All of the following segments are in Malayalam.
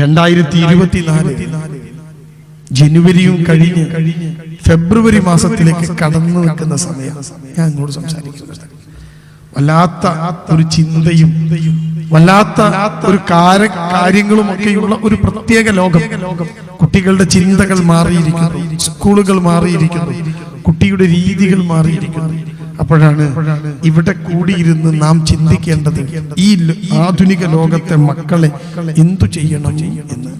രണ്ടായിരത്തി ഇരുപത്തിനാല് ജനുവരിയും കഴിഞ്ഞ് ഫെബ്രുവരി മാസത്തിലേക്ക് കടന്നു നിൽക്കുന്ന സമയം ഞാൻ ഇങ്ങോട്ട് സംസാരിക്കുന്നത് വല്ലാത്ത ഒരു ചിന്തയും വല്ലാത്ത ഒരു കാര കാര്യങ്ങളും ഒക്കെയുള്ള ഒരു പ്രത്യേക ലോകം. കുട്ടികളുടെ ചിന്തകൾ മാറിയിരിക്കുന്നു സ്കൂളുകൾ മാറിയിരിക്കുന്നു കുട്ടിയുടെ രീതികൾ മാറിയിരിക്കുന്നു. അപ്പോഴാണ് ഇവിടെ കൂടിയിരുന്ന് നാം ചിന്തിക്കേണ്ടത് ഈ ആധുനിക ലോകത്തെ മക്കളെ എന്തു ചെയ്യണം എന്ന്.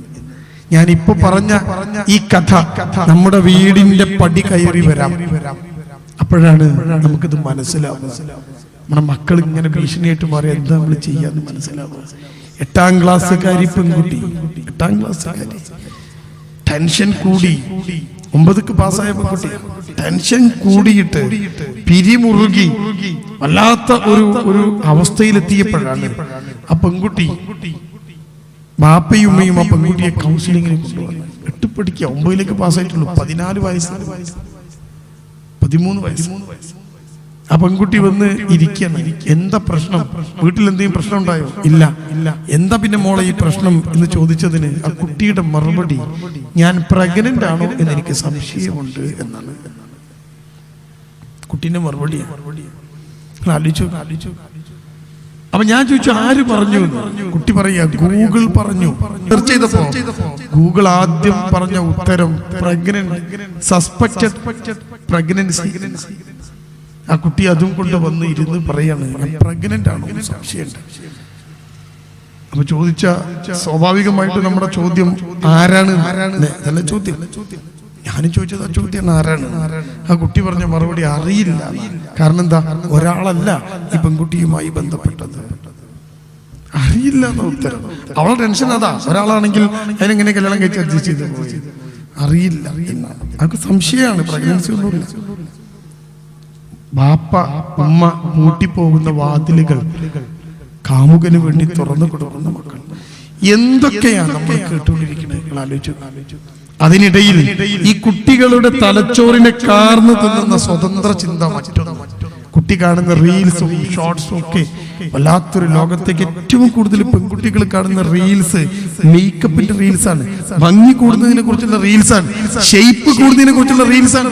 ഞാൻ ഇപ്പൊ പറഞ്ഞ ഈ കഥ നമ്മുടെ വീടിന്റെ പടി കയറി വരാം. അപ്പോഴാണ് നമുക്കിത് മനസ്സിലാവുക. നമ്മുടെ മക്കൾ ഇങ്ങനെ ഭീഷണിയായിട്ട് മാറി എന്താ നമ്മൾ ചെയ്യാന്ന് മനസ്സിലാവുക. എട്ടാം ക്ലാസ്സുകാരി പെൺകുട്ടി. എട്ടാം ക്ലാസ്സുകാരി. ടെൻഷൻ കൂടി. ഒമ്പതൊക്കെ പാസ്സായപ്പോ പെൺകുട്ടി ടെൻഷൻ കൂടിയിട്ട് പിരിമുറുകി വല്ലാത്ത ഒരു ഒരു അവസ്ഥയിലെത്തിയപ്പോഴാണ് ആ പെൺകുട്ടി ബാപ്പയും ഉമ്മയും ആ പെൺകുട്ടിയെ കൗൺസിലിങ്ങിന് കൊണ്ടുവന്നു എട്ട് പഠിക്കുക ഒമ്പതിലേക്ക് പാസ്സായിട്ടുള്ളൂ. പതിനാല് വയസ്സ്. പതിമൂന്ന് വയസ്സ്. ആ പെൺകുട്ടി വന്ന് ഇരിക്കണം എന്താ പ്രശ്നം? വീട്ടിൽ എന്തെങ്കിലും പ്രശ്നം ഉണ്ടായോ ഇല്ല. ഇല്ല എന്താ പിന്നെ മോളെ ഈ പ്രശ്നം എന്ന് ചോദിച്ചതിന് ആ കുട്ടിയുടെ മറുപടി ഞാൻ പ്രഗ്നന്റ് ആണോ എന്ന് എനിക്ക് സംശയമുണ്ട് എന്നാണ്. കുട്ടീന്റെ മറുപടി. ആലോചിച്ചു ആലോചിച്ചു അപ്പൊ ഞാൻ ചോദിച്ചു ആര് പറഞ്ഞു? കുട്ടി പറയാ ഗൂഗിൾ പറഞ്ഞു. സെർച്ച് ചെയ്തപ്പോ ഗൂഗിൾ ആദ്യം പറഞ്ഞ ഉത്തരം പ്രഗ്നന്റ് സസ്പെക്റ്റഡ് പ്രഗ്നൻസി ആ കുട്ടി അതും കൊണ്ട് വന്ന് ഇരുന്ന് പറയാണ് ഞാൻ പ്രഗ്നന്റ് ആണ് സംശയമുണ്ട്. അപ്പൊ ചോദിച്ച സ്വാഭാവികമായിട്ട് നമ്മുടെ ചോദ്യം ആരാണ്? അതല്ല ചോദ്യം. ഞാനും ചോദിച്ചത് ആ ചോദ്യം ആരാണ്? ആ കുട്ടി പറഞ്ഞ മറുപടി അറിയില്ല. കാരണം എന്താ? ഒരാളല്ല ഈ പെൺകുട്ടിയുമായി ബന്ധപ്പെട്ടത്. അറിയില്ല ഉത്തരം. അവളെ ടെൻഷൻ അതാ. ഒരാളാണെങ്കിൽ അതിനെങ്ങനെ കല്യാണം കഴിച്ച് അഡ്ജസ്റ്റ് ചെയ്ത് അറിയില്ല എന്നാണ്. അവർക്ക് സംശയമാണ്. പ്രഗ്നൻസി ഒന്നുമില്ല. ബാപ്പ ഉമ്മ കൂട്ടിപ്പോകുന്ന വാതിലുകൾ കാമുകന് വേണ്ടി തുറന്നു കൊടുക്കുന്ന മക്കൾ. എന്തൊക്കെയാണ് നമ്മൾ കേട്ടുകൊണ്ടിരിക്കുന്നത്? നിങ്ങൾ ആലോചിച്ചു. അതിനിടയിൽ ഈ കുട്ടികളുടെ തലച്ചോറിനെ കാർന്നു തിന്നുന്ന സ്വതന്ത്ര ചിന്ത മറ്റൊന്ന്. കുട്ടി കാണുന്ന റീൽസും ഷോർട്സും ഒക്കെ വല്ലാത്തൊരു ലോകത്തേക്ക് ഏറ്റവും കൂടുതൽ പെൺകുട്ടികൾ കാണുന്ന റീൽസ് മേക്കപ്പിന്റെ റീൽസ് ആണ് ഭംഗി കൂടുന്നതിനെ കുറിച്ചുള്ള റീൽസ് ആണ് ഷേപ്പ് കൂടുന്നതിനെ കുറിച്ചുള്ള റീൽസ് ആണ്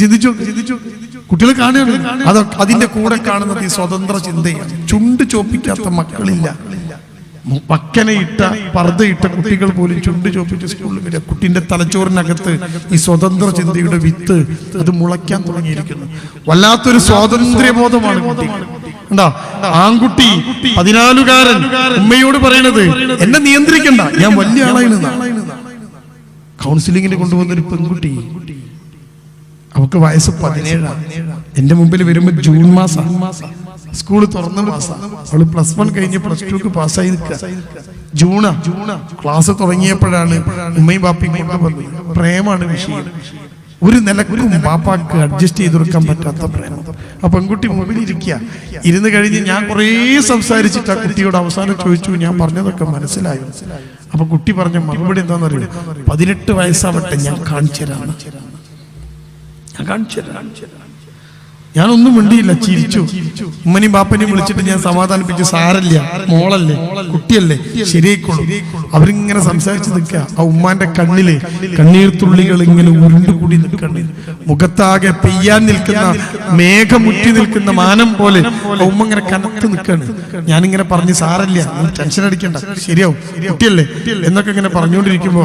ചിന്തിച്ചു ചിന്തിച്ചു. കുട്ടികൾ കാണുകയാണ്. അത് അതിന്റെ കൂടെ കാണുന്നത് ഈ സ്വതന്ത്ര ചിന്തയാണ്. ചുണ്ട് ചോപ്പിക്കാത്ത മക്കളില്ല. പക്കനയിട്ട പർദ്ദയിട്ട കുട്ടികൾ പോലും ചുണ്ട് ചോപ്പിച്ച് സ്കൂളിൽ വരിക. കുട്ടിന്റെ തലച്ചോറിനകത്ത് ഈ സ്വതന്ത്ര ചിന്തയുടെ വിത്ത് അത് മുളയ്ക്കാൻ തുടങ്ങിയിരിക്കുന്നു. വല്ലാത്തൊരു സ്വാതന്ത്ര്യബോധമാണ് കുട്ടി. ഉണ്ടാ ആൺകുട്ടി പതിനാലുകാരൻ ഉമ്മയോട് പറയണത് എന്നെ നിയന്ത്രിക്കണ്ട ഞാൻ വലിയ ആളായിരുന്നു കൗൺസിലിങ്ങിന് കൊണ്ടുവന്ന ഒരു പെൺകുട്ടി. അവക്ക് വയസ്സ് പതിനേഴാണ്. എന്റെ മുമ്പിൽ വരുമ്പോ ജൂൺ മാസം. സ്കൂൾ തുറന്ന മാസം. അവൾ പ്ലസ് വൺ കഴിഞ്ഞ് പ്ലസ് ടുക്ക് പാസ്സായി നിൽക്കുക ജൂണാ. ക്ലാസ് തുടങ്ങിയപ്പോഴാണ് ഉമ്മയും ബാപ്പയും കൊണ്ടുവന്നത്. പ്രേമാണ് വിഷയം. ഒരു നിലക്കും ബാപ്പാക്ക് അഡ്ജസ്റ്റ് ചെയ്ത് കൊടുക്കാൻ പറ്റാത്ത പ്രേമം. ആ പെൺകുട്ടി മുമ്പിൽ ഇരിക്കുക ഇരുന്ന് കഴിഞ്ഞ് ഞാൻ കുറേ സംസാരിച്ചിട്ട് ആ കുട്ടിയോട് അവസാനം ചോദിച്ചു ഞാൻ പറഞ്ഞതൊക്കെ മനസ്സിലായി? അപ്പൊ കുട്ടി പറഞ്ഞ മറുപടി എന്താണെന്നറിയോ? പതിനെട്ട് വയസ്സാവട്ടെ ഞാൻ കാണിച്ചു തരാം ഞാൻ കാണിച്ചു തരാം ഞാനൊന്നും മിണ്ടിയില്ല ചിരിച്ചു. ഉമ്മനെയും ബാപ്പനെയും വിളിച്ചിട്ട് ഞാൻ സമാധാനിപ്പിച്ചു. സാരല്ല മോളല്ലേ കുട്ടിയല്ലേ ശരിയായിക്കോളൂ. അവരിങ്ങനെ സംസാരിച്ച് നിൽക്കുക. ആ ഉമ്മാന്റെ കണ്ണിൽ കണ്ണീർ തുള്ളികൾ ഇങ്ങനെ ഉരുണ്ടുകൂടി നിൽക്കണ്ട് മുഖത്താകെ പെയ്യാൻ നിൽക്കുന്ന മേഘമുറ്റി നിൽക്കുന്ന മാനം പോലെ ഉമ്മ ഇങ്ങനെ കനത്ത് നിൽക്കാണ് ഞാനിങ്ങനെ പറഞ്ഞു സാരല്ല ടെൻഷൻ അടിക്കണ്ട. ശരിയാവും. കുട്ടിയല്ലേ? എന്നൊക്കെ ഇങ്ങനെ പറഞ്ഞുകൊണ്ടിരിക്കുമ്പോ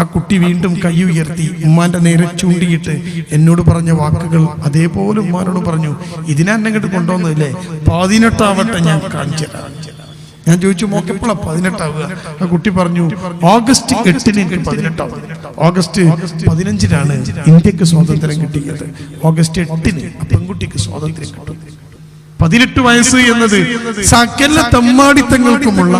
ആ കുട്ടി വീണ്ടും കൈ ഉയർത്തി ഉമ്മാന്റെ നേരെ ചൂണ്ടിയിട്ട് എന്നോട് പറഞ്ഞ വാക്കുകൾ അതേപോലെ ഉമ്മാനോട് പറഞ്ഞു ഇതിനെ എന്നെ ഇങ്ങോട്ട് കൊണ്ടുവന്നില്ലേ പതിനെട്ടാവട്ടെ ഞാൻ കാണിച്ചു ഞാൻ ചോദിച്ചു മോക്ക് എപ്പോഴാ പതിനെട്ടാവുക? ആ കുട്ടി പറഞ്ഞു ഓഗസ്റ്റ് എട്ടിന് എനിക്ക് പതിനെട്ടാവും. ഓഗസ്റ്റ് പതിനഞ്ചിനാണ് ഇന്ത്യയ്ക്ക് സ്വാതന്ത്ര്യം കിട്ടിയത്. ഓഗസ്റ്റ് എട്ടിന് പെൺകുട്ടിക്ക് സ്വാതന്ത്ര്യം കിട്ടും. പതിനെട്ട് വയസ്സ് എന്നത് സകല തമ്മാടിത്തങ്ങൾക്കുമുള്ള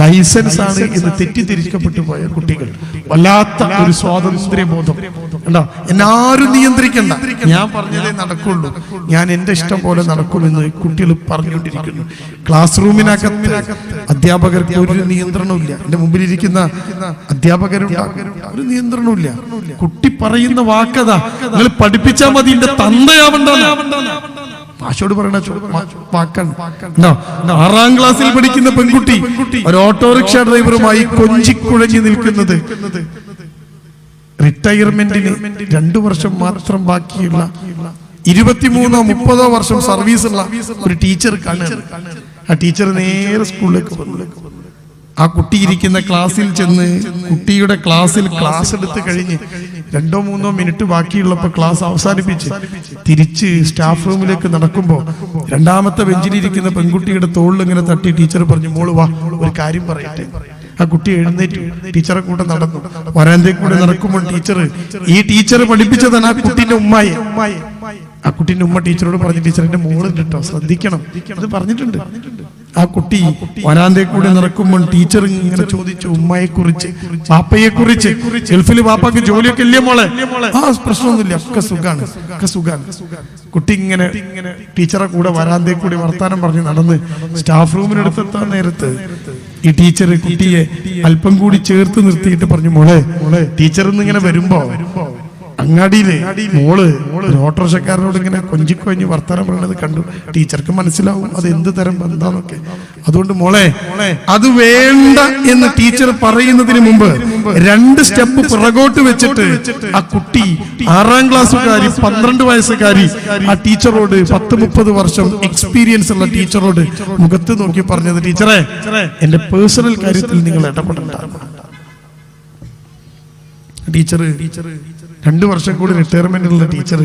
ലൈസൻസ് ആണ് എന്ന് തെറ്റിദ്ധരിക്കപ്പെട്ടു പോയ കുട്ടികൾ. വല്ലാത്ത ഒരു സ്വാതന്ത്ര്യ ബോധം കണ്ടോ? എന്നാരും നിയന്ത്രിക്കണ്ട. ഞാൻ പറഞ്ഞതേ നടക്കുള്ളൂ. ഞാൻ എന്റെ ഇഷ്ടം പോലെ നടക്കുള്ളൂ എന്ന് കുട്ടികൾ പറഞ്ഞുകൊണ്ടിരിക്കുന്നു. ക്ലാസ് റൂമിനകത്ത് അധ്യാപകർക്ക് ഒരു നിയന്ത്രണമില്ല എന്റെ മുമ്പിലിരിക്കുന്ന അധ്യാപകരുണ്ട്. ഒരു നിയന്ത്രണമില്ല കുട്ടി പറയുന്ന വാക്കതാ. നിങ്ങൾ പഠിപ്പിച്ചാൽ മതി എന്റെ തന്തയാവണ്ട മാഷോട് പറയണ ആറാം ക്ലാസ്സിൽ പഠിക്കുന്ന പെൺകുട്ടി ഒരു ഓട്ടോറിക്ഷ ഡ്രൈവറുമായി കൊഞ്ചിക്കുഴഞ്ഞു നിൽക്കുന്നത്. റിട്ടയർമെന്റിന് രണ്ടു വർഷം മാത്രം ബാക്കിയുള്ള ഇരുപത്തിമൂന്നോ മുപ്പതോ വർഷം സർവീസ് ഉള്ള ഒരു ടീച്ചർ കാണുക ആ ടീച്ചർ നേരെ സ്കൂളിലേക്ക് വന്നു. ആ കുട്ടി ഇരിക്കുന്ന ക്ലാസ്സിൽ ചെന്ന് കുട്ടിയുടെ ക്ലാസ്സിൽ ക്ലാസ് എടുത്ത് കഴിഞ്ഞ് രണ്ടോ മൂന്നോ മിനിറ്റ് ബാക്കിയുള്ളപ്പോൾ ക്ലാസ് അവസാനിപ്പിച്ച് തിരിച്ച് സ്റ്റാഫ് റൂമിലേക്ക് നടക്കുമ്പോൾ രണ്ടാമത്തെ ബെഞ്ചിലിരിക്കുന്ന പെൺകുട്ടിയുടെ തോളിൽ ഇങ്ങനെ തട്ടി ടീച്ചർ പറഞ്ഞു മോൾ വാ ഒരു കാര്യം പറയട്ടെ. ആ കുട്ടി എഴുന്നേറ്റ് ടീച്ചറെ കൂടെ നടന്നു. വരാന്തേ കൂടെ നടക്കുമ്പോൾ ടീച്ചർ ഈ ടീച്ചർ പഠിപ്പിച്ചതാണ് ആ കുട്ടീന്റെ ഉമ്മായി. ആ കുട്ടീന്റെ ഉമ്മ ടീച്ചറോട് പറഞ്ഞു ടീച്ചർ എന്റെ മോളുണ്ട് കേട്ടോ ശ്രദ്ധിക്കണം. അത് പറഞ്ഞിട്ടുണ്ട്. ആ കുട്ടി വരാന്തേ കൂടെ നടക്കുമ്പോൾ ടീച്ചർ ഇങ്ങനെ ചോദിച്ചു ഉമ്മയെ കുറിച്ച് പാപ്പയെ കുറിച്ച് ഗൾഫിൽ പാപ്പക്ക് ജോലിയൊക്കെ ഇല്ലേ മോളെ? ആ പ്രശ്നമൊന്നുമില്ല ഒക്കെ സുഖാണ് ഒക്കെ സുഖാണ്. കുട്ടി ഇങ്ങനെ ടീച്ചറെ കൂടെ വരാന്തേ കൂടി വർത്താനം പറഞ്ഞ് നടന്ന് സ്റ്റാഫ് റൂമിനടുത്തെത്താൻ നേരത്ത് ഈ ടീച്ചർ കുട്ടിയെ അല്പം കൂടി ചേർത്ത് നിർത്തിയിട്ട് പറഞ്ഞു മോളെ ടീച്ചർ ഇങ്ങനെ വരുമ്പോ അങ്ങാടിയിൽ മോൾ ഓട്ടോറിക്ഷക്കാരനോട് ഇങ്ങനെ കൊഞ്ചിക്കൊഞ്ഞ് വർത്തമാനം പറയുന്നത് കണ്ടു. ടീച്ചർക്ക് മനസ്സിലാവും അത് എന്ത് തരം ബന്ധാന്നൊക്കെ. അതുകൊണ്ട് മോളെ അത് വേണ്ട എന്ന് ടീച്ചർ പറയുന്നതിന് മുമ്പ് രണ്ട് സ്റ്റെപ്പ് പിറകോട്ട് വെച്ചിട്ട് ആ കുട്ടി ആറാം ക്ലാസ്സുകാരി പന്ത്രണ്ട് വയസ്സുകാരി ആ ടീച്ചറോട് പത്ത് മുപ്പത് വർഷം എക്സ്പീരിയൻസ് ഉള്ള ടീച്ചറോട് മുഖത്ത് നോക്കി പറഞ്ഞത് ടീച്ചറെ എന്റെ പേഴ്സണൽ കാര്യത്തിൽ നിങ്ങൾ ഇടപെടണ്ട. ടീച്ചർ രണ്ടു വർഷം കൂടി റിട്ടയർമെന്റ് ഉള്ള ടീച്ചർ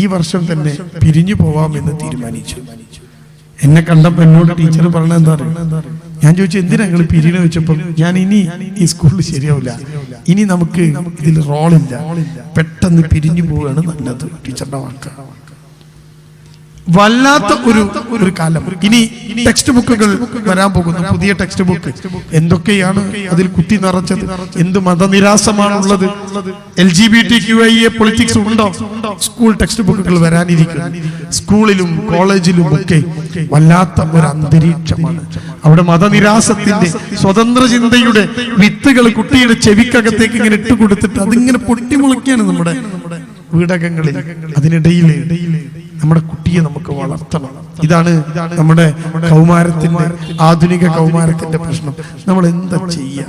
ഈ വർഷം തന്നെ പിരിഞ്ഞു പോവാമെന്ന് തീരുമാനിച്ചു. എന്നെ കണ്ടപ്പോ എന്നോട് ടീച്ചർ പറഞ്ഞ എന്താ? ഞാൻ ചോദിച്ചു എന്തിനാ നിങ്ങൾ പിരിയണ വെച്ചപ്പോൾ ഞാൻ ഇനി ഈ സ്കൂളിൽ ശരിയാവില്ല ഇനി നമുക്ക് ഇതിൽ റോളില്ല പെട്ടെന്ന് പിരിഞ്ഞു പോവുകയാണ് നല്ലത്. ടീച്ചറുടെ വാക്ക്. വല്ലാത്ത ഒരു ഒരു കാലം. ഇനി ടെക്സ്റ്റ് ബുക്കുകൾ വരാൻ പോകുന്നു. പുതിയ ടെക്സ്റ്റ് ബുക്ക് എന്തൊക്കെയാണ് അതിൽ കുത്തി നിറച്ചത്? എന്ത് മതനിരാസമാണുള്ളത്? L G B T Q I A politics ഉണ്ടോ? സ്കൂൾ ടെക്സ്റ്റ് ബുക്കുകൾ വരാനിരിക്കുന്നു. സ്കൂളിലും കോളേജിലും ഒക്കെ വല്ലാത്ത ഒരു അന്തരീക്ഷമാണ്. അവിടെ മതനിരാസത്തിന്റെ സ്വതന്ത്ര ചിന്തയുടെ വിത്തുകൾ കുട്ടിയുടെ ചെവിക്കകത്തേക്ക് ഇങ്ങനെ ഇട്ട് കൊടുത്തിട്ട് അതിങ്ങനെ പൊട്ടിമുളയ്ക്കാണ് നമ്മുടെ വീടകങ്ങളിൽ. അതിനിടയിൽ നമ്മുടെ കുട്ടിയെ നമുക്ക് വളർത്തണം. ഇതാണ് നമ്മുടെ കൗമാരത്തിന്റെ ആധുനിക കൗമാരത്തിന്റെ പ്രശ്നം. നമ്മൾ എന്താ ചെയ്യാ?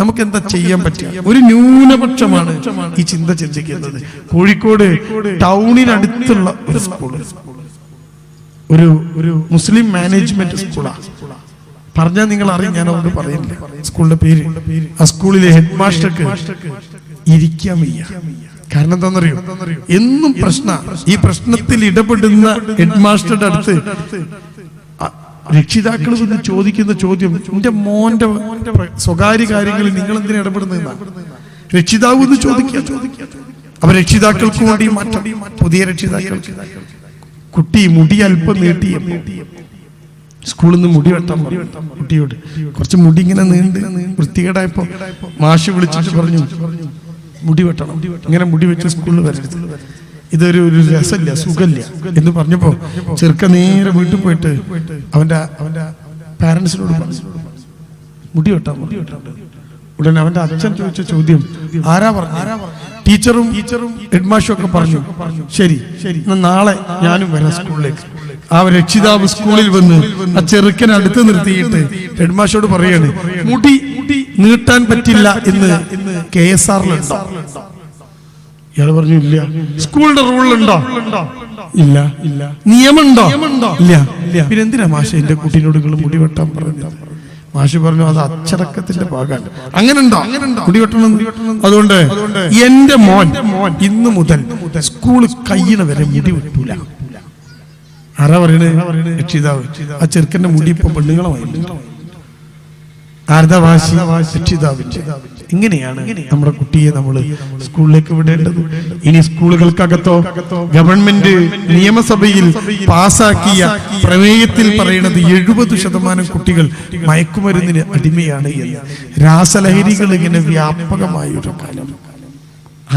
നമുക്ക് എന്താ ചെയ്യാൻ പറ്റുക? ഒരു ന്യൂനപക്ഷമാണ് ഈ ചിന്ത ചിന്തിക്കുന്നത്. കോഴിക്കോട് ടൗണിനടുത്തുള്ള ഒരു സ്കൂൾ ഒരു ഒരു മുസ്ലിം മാനേജ്മെന്റ് സ്കൂളാണ് പറഞ്ഞാൽ നിങ്ങൾ അറിയും ഞാൻ അതുകൊണ്ട് പറയുന്നില്ല സ്കൂളിന്റെ പേര്. ആ സ്കൂളിലെ ഹെഡ് മാസ്റ്റർക്ക് ഇരിക്കാൻ വയ്യ. കാരണം എന്താണെന്നറിയോ? എന്നും പ്രശ്ന. ഈ പ്രശ്നത്തിൽ ഇടപെടുന്ന ഹെഡ് മാസ്റ്ററുടെ അടുത്ത് രക്ഷിതാക്കൾ വന്ന് ചോദിക്കുന്ന ചോദ്യം എന്റെ മോന്റെ സ്വകാര്യ കാര്യങ്ങളിൽ നിങ്ങൾ എന്തിനാ ഇടപെടുന്ന രക്ഷിതാവ് എന്ന് ചോദിക്കുക. അപ്പൊ രക്ഷിതാക്കൾക്ക് വേണ്ടി മാറ്റം. പുതിയ രക്ഷിതാക്കൾ. കുട്ടി മുടി അല്പം നീട്ടിയ സ്കൂളിൽ നിന്ന് മുടി വെട്ടാൻ കുട്ടിയോട്. കുറച്ച് മുടി ഇങ്ങനെ നീണ്ട് വൃത്തികേടായപ്പോ മാഷ് വിളിച്ചിട്ട് പറഞ്ഞു മുടി വെട്ടണം. ഇങ്ങനെ മുടി വെച്ച് സ്കൂളിൽ വരരുത്. ഇതൊരു ഒരു രസമില്ല സുഖമില്ല. എന്ന് പറഞ്ഞപ്പോ ചെറുക്ക നേരെ വീട്ടിൽ പോയിട്ട് അവന്റെ അവന്റെ പാരന്റ്സിനോട് മുടി വെട്ടാൻ മുടി വെട്ടാം ഉടനെ അവന്റെ അച്ഛൻ ചോദിച്ച ചോദ്യം ആരാ പറഞ്ഞു? ടീച്ചറും ടീച്ചറും ഹെഡ്മാഷും ഒക്കെ പറഞ്ഞു. ശരി ശരി നാളെ ഞാനും വരാം സ്കൂളിലേക്ക് ആ രക്ഷിതാവ് സ്കൂളിൽ വന്ന് ആ ചെറുക്കനെ അടുത്ത് നിർത്തിയിട്ട് ഹെഡ്മാഷോട് പറയാണ് മുടി നീട്ടാൻ പറ്റില്ല എന്ന് കെ എസ് ആറിലുണ്ടോ? ഇയാൾ പറഞ്ഞു ഇല്ല. സ്കൂളിന്റെ റൂളിലുണ്ടോ? ഇല്ല. ഇല്ല. നിയമമുണ്ടോ? ഇല്ല. ഇല്ല. പിന്നെ എന്തിനാ മാഷ എന്റെ കുട്ടീനോട് നിങ്ങൾ മുടി വെട്ടാൻ പറഞ്ഞ മാഷി പറഞ്ഞു അത് അച്ചടക്കത്തിന്റെ ഭാഗമാണ്. അങ്ങനെ ഉണ്ടോ മുടി വെട്ടണം. അതുകൊണ്ട് എന്റെ മോൻ ഇന്ന് മുതൽ സ്കൂൾ കയ്യണ വരെ മുടി വെട്ടൂല. ആരാ പറയണേ? രക്ഷിതാവ്. ആ ചെറുക്കന്റെ മുടി ഇപ്പൊ പെണ്ണുങ്ങളെ ആരുടെ വാശി? രക്ഷിതാവിന്റെ. ഇങ്ങനെയാണ് നമ്മുടെ കുട്ടിയെ നമ്മൾ സ്കൂളിലേക്ക് വിടേണ്ടത്. ഇനി സ്കൂളുകൾക്കകത്തോ ഗവൺമെന്റ് നിയമസഭയിൽ പാസാക്കിയ പ്രമേയത്തിൽ പറയുന്നത് എഴുപത് ശതമാനം കുട്ടികൾ മയക്കുമരുന്നിന് അടിമയാണ് എന്ന്. രാസലഹരികൾ ഇങ്ങനെ വ്യാപകമായ ഒരു കാലം.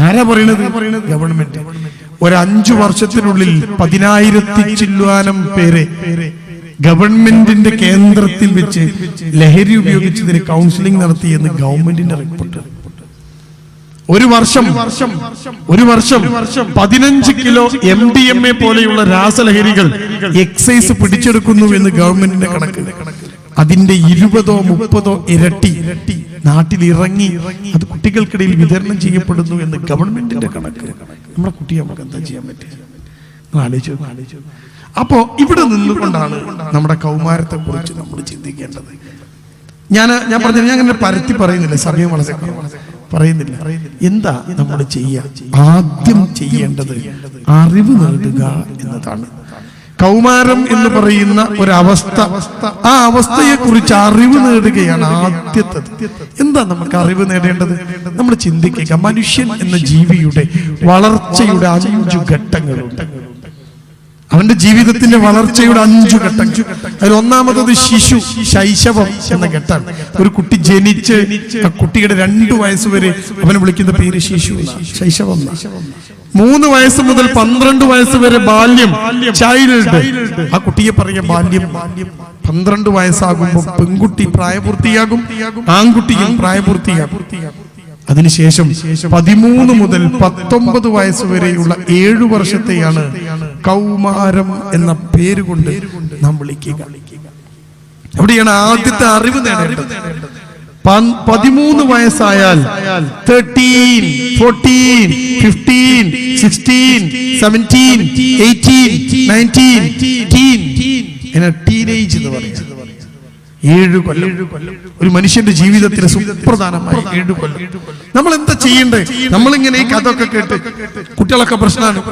ആരാ പറയണത്? ഗവൺമെന്റ്. ഒരു അഞ്ചു വർഷത്തിനുള്ളിൽ പതിനായിരത്തി ചില്ലുവാനം പേരെ ഗവൺമെന്റിന്റെ കേന്ദ്രത്തിൽ വെച്ച് ലഹരി ഉപയോഗിച്ചതിന് കൗൺസിലിംഗ് നടത്തിയെന്ന് ഗവൺമെന്റിന്റെ റിപ്പോർട്ട്. ഒരു വർഷം ഒരു വർഷം പതിനഞ്ച് kilo M D M A പോലെയുള്ള രാസലഹരികൾ എക്സൈസ് പിടിച്ചെടുക്കുന്നു എന്ന് ഗവൺമെന്റിന്റെ കണക്ക്. അതിന്റെ ഇരുപതോ മുപ്പതോ ഇരട്ടി നാട്ടിൽ ഇറങ്ങി അത് കുട്ടികൾക്കിടയിൽ വിതരണം ചെയ്യപ്പെടുന്നു എന്ന് ഗവൺമെന്റിന്റെ കണക്ക്. നമ്മുടെ കുട്ടിയെ നമുക്ക് എന്താ ചെയ്യാൻ പറ്റുക? അപ്പോ ഇവിടെ നിന്നുകൊണ്ടാണ് നമ്മുടെ കൗമാരത്തെ കുറിച്ച് നമ്മൾ ചിന്തിക്കേണ്ടത്. ഞാൻ ഞാൻ പറഞ്ഞു ഞാൻ അങ്ങനെ പരത്തി പറയുന്നില്ല സമയം വളരെ പറയുന്നില്ല. എന്താ നമ്മൾ ചെയ്യുക? ആദ്യം ചെയ്യേണ്ടത് അറിവ് നേടുക എന്നതാണ്. കൗമാരം എന്ന് പറയുന്ന ഒരവസ്ഥ. ആ അവസ്ഥയെ കുറിച്ച് അറിവ് നേടുകയാണ് ആദ്യത്തെ എന്താ നമുക്ക് അറിവ് നേടേണ്ടത്? നമ്മൾ ചിന്തിക്കുക. മനുഷ്യൻ എന്ന ജീവിയുടെ വളർച്ചയുടെ അഞ്ചു ഘട്ടങ്ങളുണ്ട്. അവന്റെ ജീവിതത്തിന്റെ വളർച്ചയുടെ അഞ്ചു ഘട്ടം അതിൽ ഒന്നാമത്തത് ശിശു ശൈശവം എന്ന ഘട്ടം ഒരു കുട്ടി ജനിച്ച് കുട്ടിയുടെ രണ്ടു വയസ്സ് വരെ അവനെ വിളിക്കുന്ന പേര് ശിശു. ശൈശവം. മൂന്ന് വയസ്സ് മുതൽ പന്ത്രണ്ട് വയസ്സ് വരെ ബാല്യം ചൈൽഡ് ആ കുട്ടിയെ പറയാം ബാല്യം. പന്ത്രണ്ട് വയസ്സാകുമ്പോൾ പെൺകുട്ടി പ്രായപൂർത്തിയാകും ആൺകുട്ടിയും പ്രായപൂർത്തിയാകും. അതിനുശേഷം പതിമൂന്ന് മുതൽ പത്തൊമ്പത് വയസ്സ് വരെയുള്ള ഏഴു വർഷത്തെയാണ് കൗമാരം എന്ന പേര് കൊണ്ട് നാം വിളിക്കുക. അവിടെയാണ് ആദ്യത്തെ അറിവ് നേടേണ്ടത്. പതിമൂന്ന് വയസ്സായാൽ തേർട്ടീൻ ഫോർട്ടീൻ ഫിഫ്റ്റീൻ ടീനേജ് ഏഴ് കൊല്ലം. ഒരു മനുഷ്യന്റെ ജീവിതത്തിലെ സുപ്രധാനമായ ഏഴ് കൊല്ലം. നമ്മൾ എന്താ ചെയ്യണ്ടേ? നമ്മളിങ്ങനെ ഈ കഥ ഒക്കെ കേട്ട് കുട്ടികളൊക്കെ പ്രശ്നമാണ്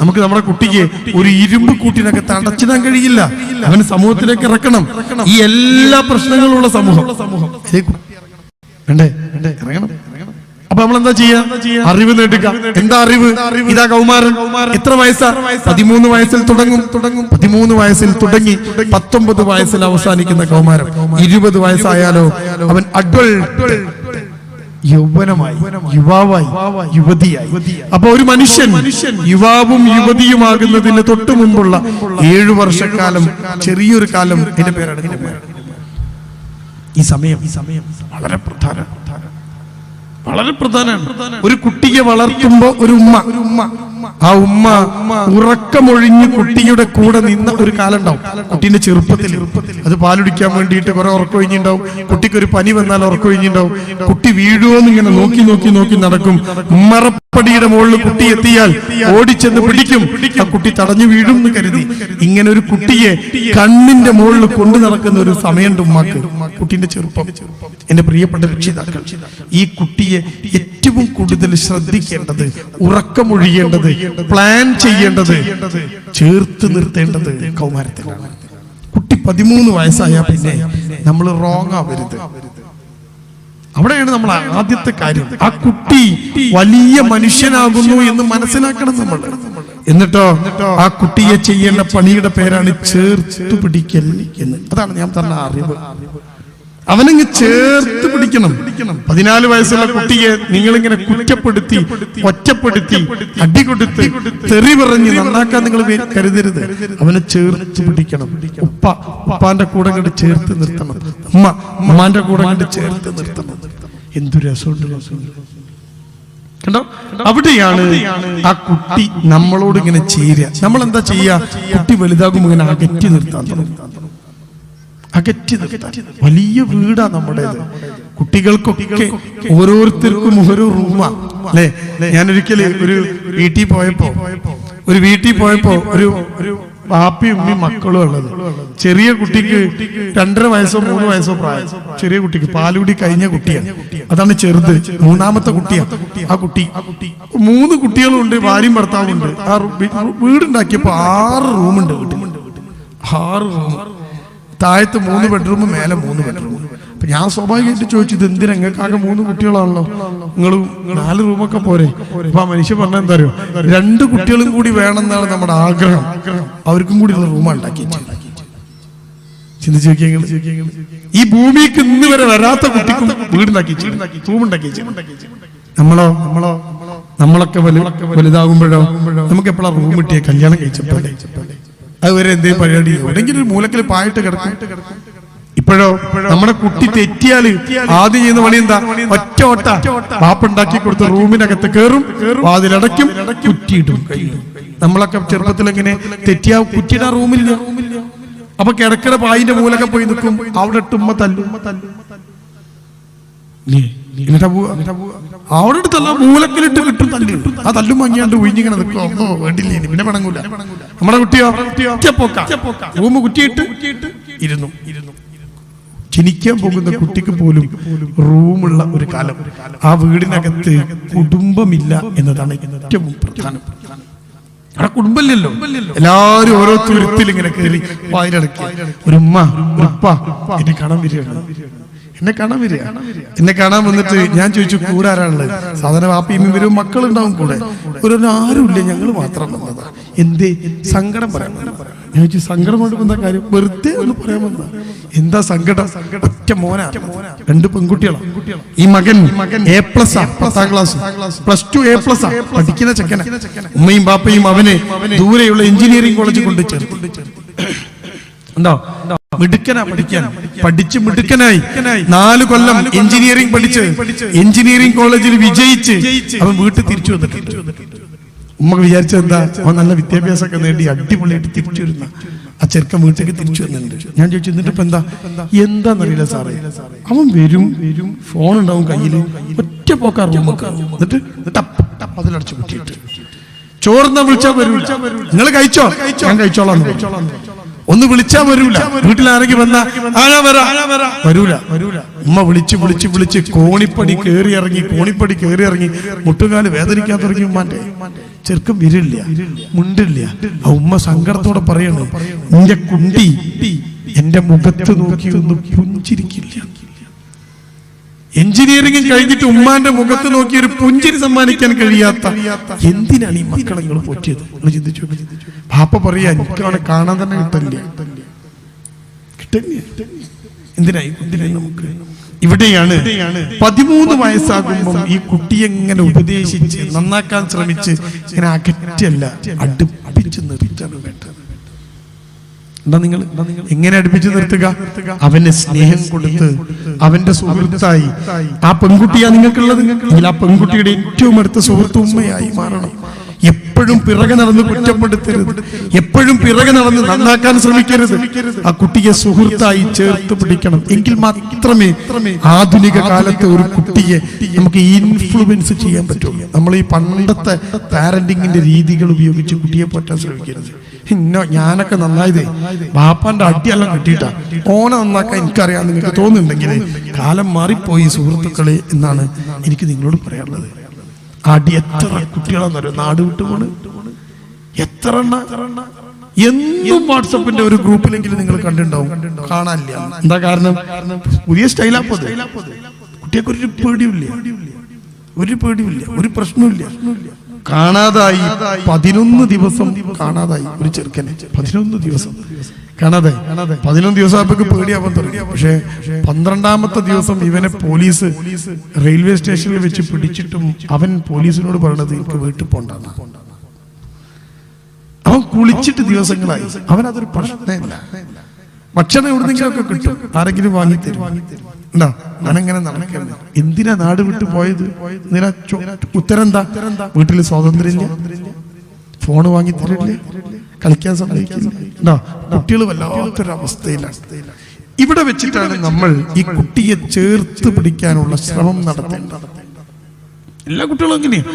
നമുക്ക് നമ്മുടെ കുട്ടിക്ക് ഒരു ഇരുമ്പ് കൂട്ടിനൊക്കെ തടച്ചിടാൻ കഴിയില്ല. അവന് സമൂഹത്തിലേക്ക് ഇറക്കണം. ഈ എല്ലാ പ്രശ്നങ്ങളുള്ള സമൂഹം. സമൂഹം ഇറങ്ങണം. അപ്പൊ നമ്മൾ എന്താ ചെയ്യാ? അറിവ് നേടുക. എന്താ അറിവ്? ഇതാ കൗമാരൻ എത്ര വയസ്സാ? പതിമൂന്ന് വയസ്സിൽ തുടങ്ങും. തുടങ്ങും. പതിമൂന്ന് വയസ്സിൽ തുടങ്ങി പത്തൊമ്പത് വയസ്സിൽ അവസാനിക്കുന്ന കൗമാരം. ഇരുപത് വയസ്സായാലോ അവൻ അഡൾട്ട് യൗവനമായി യുവാവായി യുവതിയായി. അപ്പൊ ഒരു മനുഷ്യൻ യുവാവും യുവതിയുമാകുന്നതിന് തൊട്ടു മുമ്പുള്ള ഏഴു വർഷക്കാലം ചെറിയൊരു കാലം ഇതിന്റെ പേരാണ്. ഈ സമയം ഈ സമയം വളരെ പ്രധാന വളരെ പ്രധാനമാണ്. ഒരു കുട്ടിയെ വളർത്തുമ്പോ ഒരു ഉമ്മ. ഒരു ഉമ്മ ആ ഉമ്മ ഉറക്കമൊഴിഞ്ഞ് കുട്ടിയുടെ കൂടെ നിന്ന ഒരു കാലം ഉണ്ടാവും കുട്ടീന്റെ ചെറുപ്പത്തിൽ. അത് പാലുടിക്കാൻ വേണ്ടിയിട്ട് കുറെ ഉറക്കൊഴിഞ്ഞിണ്ടാവും കുട്ടിക്ക് ഒരു പനി വന്നാൽ ഉറക്കൊഴിഞ്ഞിണ്ടാവും കുട്ടി വീഴുമോന്ന് ഇങ്ങനെ നോക്കി നോക്കി നോക്കി നടക്കും. ഉമ്മറപ്പടിയുടെ മുകളിൽ കുട്ടി എത്തിയാൽ ഓടിച്ചെന്ന് പിടിക്കും. ആ കുട്ടി തടഞ്ഞു വീഴും എന്ന് കരുതി. ഇങ്ങനെ ഒരു കുട്ടിയെ കണ്ണിന്റെ മുകളിൽ കൊണ്ടു നടക്കുന്ന ഒരു സമയമുണ്ട് ഉമ്മാക്ക്. കുട്ടിന്റെ ചെറുപ്പം. എന്റെ പ്രിയപ്പെട്ട രക്ഷിതാക്കൾ ഈ കുട്ടിയെ ഏറ്റവും കൂടുതൽ ശ്രദ്ധിക്കേണ്ടത് ഉറക്കമൊഴിയേണ്ടത് പ്ലാൻ ചെയ്യേണ്ടത് ചേർത്ത് നിർത്തേണ്ടത് കൗമാരത്തിലാണ്. കുട്ടി പതിമൂന്ന് വയസ്സായ പിന്നെ നമ്മൾ റോങ് ആവരുത്. അവിടെയാണ് നമ്മൾ ആദ്യത്തെ കാര്യം. ആ കുട്ടി വലിയ മനുഷ്യനാകുന്നു എന്ന് മനസ്സിലാക്കണം നമ്മൾ. എന്നിട്ടോ ആ കുട്ടിയെ ചെയ്യേണ്ട പണിയുടെ പേരാണ് ചേർത്ത് പിടിക്കൽ അതാണ് ഞാൻ തന്ന അറിവ്. അവനങ്ങ് ചേർത്ത് പിടിക്കണം. പതിനാല് വയസ്സുള്ള കുട്ടിയെ നിങ്ങളിങ്ങനെ കുറ്റപ്പെടുത്തി ഒറ്റപ്പെടുത്തി അടി കൊടുത്ത് തെറി പറഞ്ഞ് നന്നാക്കാൻ നിങ്ങൾ കരുതരുത്. അവനെ ചേർത്ത് പിടിക്കണം. ഉപ്പ ഉപ്പാന്റെ കൂടെ കണ്ട് ചേർത്ത് നിർത്തണം. അമ്മ അമ്മാന്റെ കൂടെ കണ്ട് ചേർത്ത് നിർത്തണം. എന്തു രസമുണ്ട് രസമുണ്ട്. കണ്ടോ? അവിടെയാണ് ആ കുട്ടി നമ്മളോട് ഇങ്ങനെ ചേരുക നമ്മൾ എന്താ ചെയ്യുക. കുട്ടി വലുതാകുമ്പോൾ ഇങ്ങനെ അകറ്റി നിർത്താൻ തുടങ്ങും. അകറ്റി നിർത്താൻ. വലിയ വീടാ നമ്മുടേത്. കുട്ടികൾക്കൊക്കെ ഓരോരുത്തർക്കും ഓരോ റൂമാ. അല്ലേ? ഞാനൊരിക്കൽ ഒരു വീട്ടിൽ പോയപ്പോ ഒരു വീട്ടിൽ പോയപ്പോ ഒരു ഒരു ബാപ്പി ഉമ്മി മക്കളും ഉള്ളത്. ചെറിയ കുട്ടിക്ക് രണ്ടര വയസ്സോ മൂന്ന് വയസ്സോ പ്രായം. ചെറിയ കുട്ടിക്ക് പാലുകുടി കഴിഞ്ഞ കുട്ടിയാണ് അതാണ് ചെറുത് മൂന്നാമത്തെ കുട്ടിയാണ് ആ കുട്ടി. മൂന്ന് കുട്ടികളുണ്ട് ഭാര്യയും ഭർത്താവും ഉണ്ട് ആ വീടുണ്ടാക്കിയപ്പോ ആറ് റൂമുണ്ട് വീട്ടിൽ ആറ് റൂം താഴത്ത് മൂന്ന് ബെഡ്റൂം മേലെ മൂന്ന് ബെഡ്റൂം അപ്പൊ ഞാൻ സ്വാഭാവികമായിട്ട് ചോദിച്ചു ഇത് എന്തിനാ? ഞങ്ങൾക്കാകെ മൂന്ന് കുട്ടികളാണല്ലോ. നിങ്ങൾ നാല് റൂമൊക്കെ പോരെ. അപ്പൊ ആ മനുഷ്യൻ പറഞ്ഞ എന്താ അറിയോ? രണ്ട് കുട്ടികളും കൂടി വേണമെന്നാണ് നമ്മുടെ ആഗ്രഹം. അവർക്കും കൂടി ഉള്ള റൂം ഉണ്ടാക്കി ചിന്തിച്ചു ഈ ഭൂമിക്ക് ഇന്ന് വരെ വരാത്ത കുട്ടിക്കും വീടുണ്ടാക്കി റൂമുണ്ടാക്കി നമ്മളോ? നമ്മളോ നമ്മളൊക്കെ വലുതാകുമ്പോഴോ? നമുക്ക് എപ്പോഴാ റൂം കിട്ടിയ? കല്യാണം കഴിച്ചപ്പോഴേ. അതുവരെ എന്തേ പരിപാടി? എവിടെങ്കിലും ഒരു മൂലക്കിൽ പായിട്ട് കിടക്കും. ഇപ്പോഴോ? നമ്മുടെ കുട്ടി തെറ്റിയാൽ ആദ്യം ചെയ്യുന്ന പണി എന്താ? ഒറ്റ ഓട്ട. പാപ്പുണ്ടാക്കി കൊടുത്ത റൂമിനകത്ത് കയറും വാതിലടയ്ക്കും കുറ്റിയിടും. കഴിയും നമ്മളൊക്കെ ചെറുപ്പത്തിൽ എങ്ങനെ തെറ്റിയാ കുറ്റിയിടാ റൂമില്ല. അപ്പൊ കിടക്കട പായിന്റെ മൂലൊക്കെ പോയി നിൽക്കും. അവിടെ ഇട്ടുമ്മ തല്ലും. നീ അവിടെ അടുത്തല്ല മൂലക്കിലിട്ട് കിട്ടും തല്ലി. ആ തല്ലും മഞ്ഞാണ്ട് ഒഴിഞ്ഞിങ്ങനെ നിൽക്കും ഓ വേണ്ടില്ല ഇനി? പിന്നെ പണങ്ങൂല. നമ്മുടെ കുട്ടിയോ? റൂമ് കുറ്റിയിട്ട് ഇരുന്നു. ഇരുന്നു ജനിക്കാൻ പോകുന്ന കുട്ടിക്ക് പോലും റൂമുള്ള ഒരു കാലം. ആ വീടിനകത്ത് കുടുംബമില്ല എന്നതാണ് ഏറ്റവും പ്രധാനം. അവിടെ കുടുംബമില്ലല്ലോ. എല്ലാരും ഓരോ തുരുത്തിൽ ഇങ്ങനെ കയറി വായിലടക്കി. ഒരു ഉമ്മ ഉപ്പ എന്നെ കാണാൻ വരികയാണ്. എന്നെ കാണാൻ വരിക. എന്നെ കാണാൻ വന്നിട്ട് ഞാൻ ചോദിച്ചു കൂടെ ആരാണുള്ളത് സാധാരണ വാപ്പിയും ഇവരും മക്കളുണ്ടാവും കൂടെ. ഒരു ആരുമില്ല ഞങ്ങൾ മാത്രം വന്നത്. എന്തേ? സങ്കടം പറയാൻ ഞാൻ ചോദിച്ചു സങ്കടം കൊണ്ട് എന്താ കാര്യം? വെറുതെ ഒന്ന് പറയാൻ വന്ന എന്താ സങ്കടം? ഒറ്റ മോന. രണ്ട് പെൺകുട്ടികളാണ് ഈ മകൻ എ പ്ലസ് പത്താം class plus two A plus പഠിക്കുന്ന ചെക്കന. ഉമ്മയും ബാപ്പയും അവനെ ദൂരെയുള്ള എഞ്ചിനീയറിംഗ് കോളേജിൽ കൊണ്ടുവച്ചു ചേർത്ത്. ഉണ്ടോ? മിടുക്കനാ പഠിക്കാൻ. പഠിച്ച് മിടുക്കനായി. നാല് കൊല്ലം എഞ്ചിനീയറിംഗ് പഠിച്ച് എഞ്ചിനീയറിംഗ് കോളേജിൽ വിജയിച്ച് അവൻ വീട്ടിൽ തിരിച്ചു വന്നിട്ടുണ്ട്. ഉമ്മ വിചാരിച്ചത് എന്താ? അവൻ നല്ല വിദ്യാഭ്യാസമൊക്കെ നേടി അടിപൊളിയായിട്ട് തിരിച്ചു വരുന്ന ആ ചെറുക്കൻ വീട്ടിലേക്ക് തിരിച്ചു വന്നിട്ടുണ്ട്. ഞാൻ ചോദിച്ചു എന്നിട്ട് ഇപ്പൊ എന്താ? എന്താന്നറിയില്ല സാറേ. അവൻ വരും. വരും. ഫോൺ ഉണ്ടാവും കയ്യിൽ. ഒറ്റ പോക്കാ റൂമൊക്കെ എന്നിട്ട് ടപ്പ് ടപ്പ് അതിലടച്ചു കുട്ടിയിട്ട് ചോർന്ന വിളിച്ചാ വരും നിങ്ങൾ കഴിച്ചോ? ഞാൻ കഴിച്ചോളാം. പറഞ്ഞു. ഒന്ന് വിളിച്ചാ വരൂല. വീട്ടിൽ ആരെങ്കിലും വന്നാ? ആരാ വരാ? വരൂല. വരൂല ഉമ്മ വിളിച്ച് വിളിച്ച് വിളിച്ച് കോണിപ്പടി കേറി ഇറങ്ങി കോണിപ്പടി കേറി ഇറങ്ങി. മുട്ടുകാൽ വേദനിക്കാൻ തുടങ്ങി ഉമ്മാന്റെ. ചെറുക്കം വിരില്ല മുണ്ടില്ല. ആ ഉമ്മ സങ്കടത്തോടെ പറയണു എന്റെ കുണ്ടി എന്റെ മുഖത്ത് നോക്കി ഒന്ന് പുഞ്ചിരിക്കില്ല. എഞ്ചിനീയറിംഗ് കഴിഞ്ഞിട്ട് ഉമ്മാന്റെ മുഖത്ത് നോക്കി ഒരു പുഞ്ചിരി സമ്മാനിക്കാൻ കഴിയാത്ത എന്തിനാണ് ഈ മക്കളെ നിങ്ങൾ പൊറ്റിയത്? ചിന്തിച്ചു നോക്ക്. പാപ്പ പറയാ എനിക്കവനെ കാണാൻ തന്നെ കിട്ടില്ല എന്തിനായി എന്തിനായി നമുക്ക്? ഇവിടെയാണ് പതിമൂന്ന് വയസ്സാകുമ്പോൾ ഈ കുട്ടി എങ്ങനെ ഉപദേശിച്ച് നന്നാക്കാൻ ശ്രമിച്ച് ഇങ്ങനെ അകറ്റല്ല അടുപ്പിച്ച് നിർത്താൻ വേണ്ടത് എന്താ നിങ്ങൾ? എങ്ങനെ അടുപ്പിച്ച് നിർത്തുക? അവന് സ്നേഹം കൊടുത്ത് അവന്റെ സുഹൃത്തായി. ആ പെൺകുട്ടിയാ നിങ്ങൾക്കുള്ളത്? ആ പെൺകുട്ടിയുടെ ഏറ്റവും അടുത്ത സുഹൃത്തുമ്മയായി മാറണം. എപ്പോഴും പിറകെ നടന്ന് കുറ്റപ്പെടുത്തരുത്. എപ്പോഴും പിറകെ നടന്ന് നന്നാക്കാൻ ശ്രമിക്കരുത്. ആ കുട്ടിയെ സുഹൃത്തായി ചേർത്ത് പിടിക്കണം. എങ്കിൽ മാത്രമേ ആധുനിക കാലത്തെ ഒരു കുട്ടിയെ നമുക്ക് ഇൻഫ്ലുവൻസ് ചെയ്യാൻ പറ്റുള്ളൂ. നമ്മൾ ഈ പണ്ടത്തെ പാരന്റിങ്ങിന്റെ രീതികൾ ഉപയോഗിച്ച് കുട്ടിയെ പോറ്റാൻ ശ്രമിക്കരുത്. ഇന്നോ ഞാനൊക്കെ നന്നായതേ. ബാപ്പാന്റെ അടിയെല്ലാം കിട്ടിയിട്ടാ. ഓനെ നന്നാക്കാൻ എനിക്കറിയാം നിങ്ങൾക്ക് തോന്നുന്നുണ്ടെങ്കിൽ കാലം മാറിപ്പോയി സുഹൃത്തുക്കളെ എന്നാണ് എനിക്ക് നിങ്ങളോട് പറയാനുള്ളത്. അടി എത്ര കുട്ടികളാണെന്നറിയോ നാട് വിട്ടു പോണ്. എത്ര എന്നും വാട്സപ്പിന്റെ ഒരു ഗ്രൂപ്പിലെങ്കിലും നിങ്ങൾ കണ്ടിട്ടുണ്ടാവും. കാണാനില്ല. എന്താ കാരണം? പുതിയ സ്റ്റൈലാ പോലെ കുട്ടിയൊക്കെ ഒരു പേടിയില്ല ഒരു പേടിയില്ല ഒരു പ്രശ്നമില്ല കാണാതായി. പതിനൊന്ന് ദിവസം കാണാതായി. ഒരു ചെറുക്കനെ. പതിനൊന്ന് ദിവസം. കാണാതായി പതിനൊന്ന് ദിവസം ആയപ്പോഴേക്ക് പേടിയാവാൻ തുടങ്ങി. പക്ഷേ പന്ത്രണ്ടാമത്തെ ദിവസം ഇവനെ പോലീസ് റെയിൽവേ സ്റ്റേഷനിൽ വെച്ച് പിടിച്ചിട്ടും അവൻ പോലീസിനോട് പറയണത് എനിക്ക് വീട്ടിൽ പോണ്ടാണ് അവൻ കുളിച്ചിട്ട് ദിവസങ്ങളായി. അവൻ അതൊരു പ്രശ്നമില്ല. ഭക്ഷണം എവിടുന്നെങ്കിലൊക്കെ കിട്ടും? ആരെങ്കിലും വാങ്ങിത്തരും എന്താ? ഞാനങ്ങനെ നടക്കരുത്? എന്തിനാ നാട് വിട്ടു പോയത്? ഉത്തരം എന്താ വീട്ടിൽ സ്വാതന്ത്ര്യം ഫോണ് വാങ്ങിത്തരില്ലേ കളിക്കാൻ സമ്മതിക്കില്ല. കുട്ടികൾ വല്ലാത്തൊരവസ്ഥയിലാണ്. ഇവിടെ വെച്ചിട്ടാണ് നമ്മൾ ഈ കുട്ടിയെ ചേർത്ത് പിടിക്കാനുള്ള ശ്രമം നടത്തേണ്ടത്. എല്ലാ കുട്ടികളും അങ്ങനെയാണ്